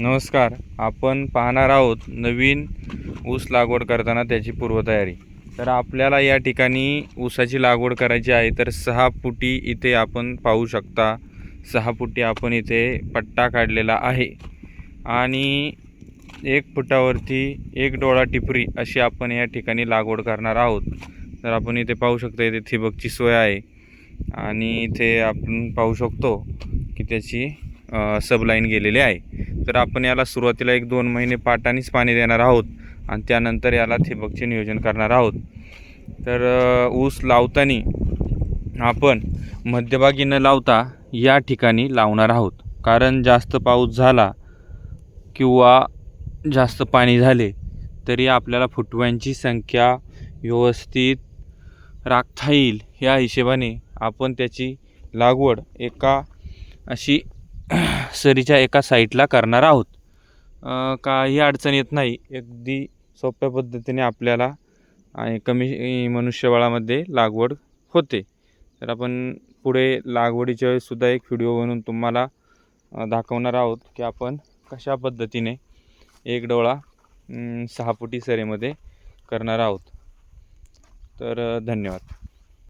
नमस्कार. आपण पाहणार आहोत नवीन ऊस लागवड करताना त्याची पूर्वतयारी. तर आपल्याला या ठिकाणी ऊसाची लागवड करायची आहे तर सहा फुटी इथे आपण पाहू शकता. सहा फुटी आपण इथे पट्टा काढलेला आहे. आणि एक फुटावरती एक डोळा टिपरी अशी आपण या ठिकाणी लागवड करणार आहोत. तर आपण इथे पाहू शकता इथे ठिबकची सोय आहे. आणि इथे आपण पाहू शकतो की त्याची सबलाईन गेलेली आहे. तर आपण याला सुरुवातीला एक दोन महिने पाटानेच पाणी देणार आहोत आणि त्यानंतर याला ठिबकचे नियोजन करणार आहोत. तर ऊस लावताना आपण मध्यभागी न लावता या ठिकाणी लावणार आहोत. कारण जास्त पाऊस झाला किंवा जास्त पाणी झाले तरी आपल्याला फुटव्यांची संख्या व्यवस्थित राखता येईल. या हिशोबाने आपण त्याची लागवड एका अशी सरीच्या एका साईडला करणार आहोत. काही अडचण येत नाही. अगदी सोप्या पद्धतीने आपल्याला आणि कमी मनुष्यबळामध्ये लागवड होते. तर आपण पुढे लागवडीच्या वेळेससुद्धा एक व्हिडिओ बनवून तुम्हाला दाखवणार आहोत की आपण कशा पद्धतीने एक डोळा सहा फुटी सरेमध्ये करणार आहोत. तर धन्यवाद.